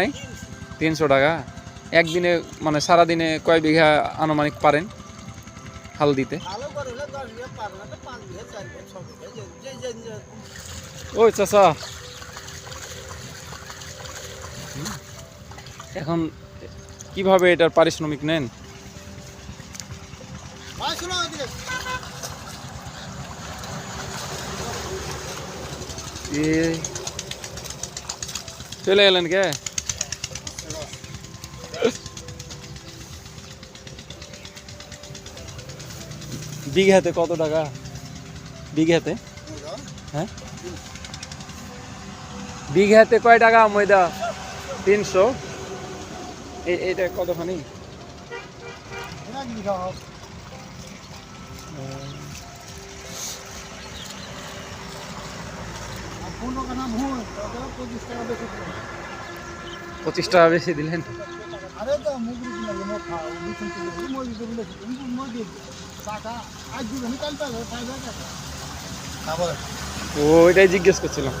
নেই তিনশো টাকা। একদিনে মানে সারাদিনে কয় বিঘা আনুমানিক পারেন হাল দিতে? ওই চাচা। এখন কীভাবে এটার পারিশ্রমিক নেন? চলে এলেন কে? বিঘাতে কত টাকা? বিঘাতে হ্যাঁ? বিঘাতে কয় টাকা, ময়দা? তিনশো। এ- এটা কতখানি। পঁচিশ টাকা বেশি দিলেন? আরে ও, ওইটাই জিজ্ঞেস করছিলাম।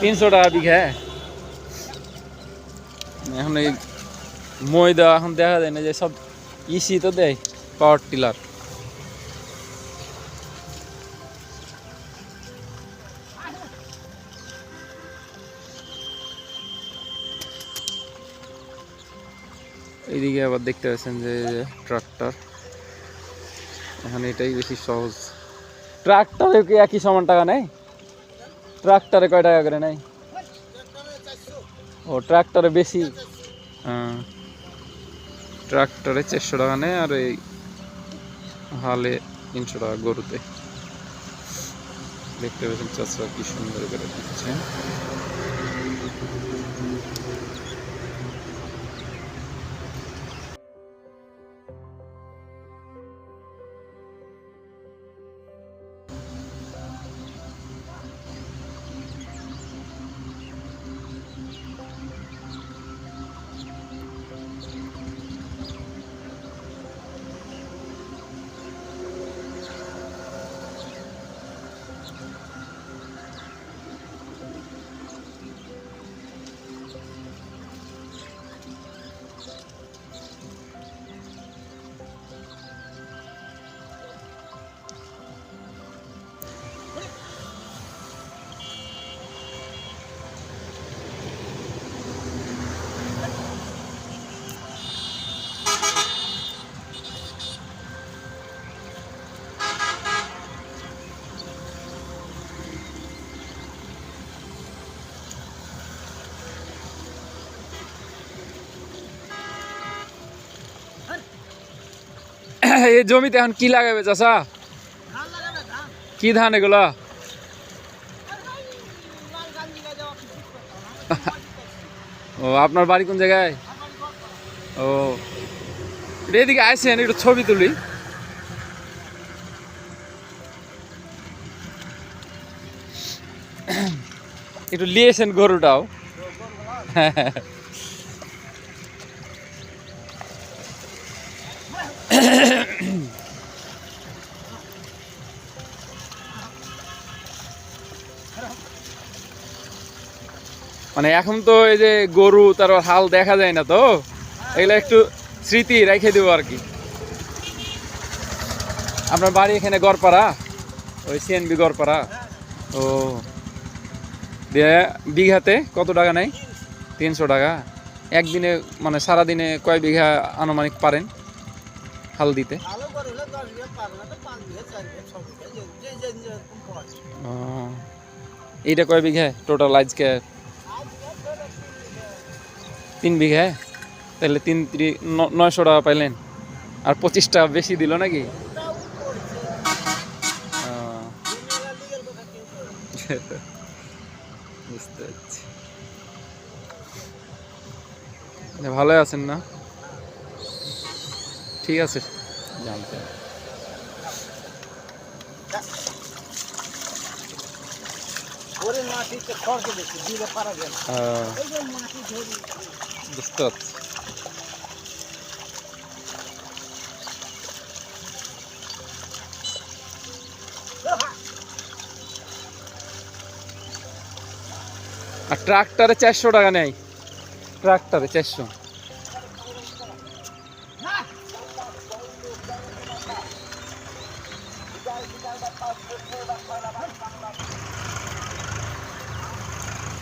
তিনশো টাকা বিঘা এখন এই ময়দা এখন দেখা যায় না যে সব ইসি তো দেয় পাওয়ার টিলার এইদিকে আবার দেখতে পাচ্ছেন যে, ট্রাক্টর। এখন এটাই বেশি সহজ। ট্রাক্টরে কি একই সমান টাকা নেয়? ট্রাক্টরে কয় টাকা করে নেয়? ও ট্রাক্টরে বেশি। হ্যাঁ। ট্রাক্টরে চারশো টাকা নেয় আর এই হালে তিনশো টাকা গরুতে। দেখতে পেয়েছেন চাষা কি সুন্দর করে দিচ্ছে এই জমিতে এখন কি লাগাবে চাষা। কি ধান এগুলা। ও, আপনার বাড়ি কোন জায়গায় ও এদিকে আসেন একটু ছবি তুলি একটু লিয়েছেন গরুটাও মানে এখন তো এই যে গরু তার হাল দেখা যায় না তো? এগুলো একটু স্মৃতি রেখে দেবো আর কি। আপনার বাড়ি এখানে গড়পাড়া? ওই সিএনবি গড়পাড়া? ও। দিয়ে বিঘাতে কত টাকা নেয়? তিনশো টাকা। একদিনে মানে সারাদিনে কয় বিঘা আনুমানিক পারেন? হাল দিতে। ও। এইটা কয় বিঘা? টোটাল আজকে তিন বিঘা। বিঘা তাহলে তিন নয়শো টাকা পাইলেন। আর পঁচিশ টাকা বেশি দিল নাকি। বুঝতে পারছি। আচ্ছা, ভালোই আছেন না? ঠিক আছে। জানতে বুঝতে পারছি। আর ট্রাক্টরে চারশো টাকা নেয়। ট্রাক্টরে চারশো।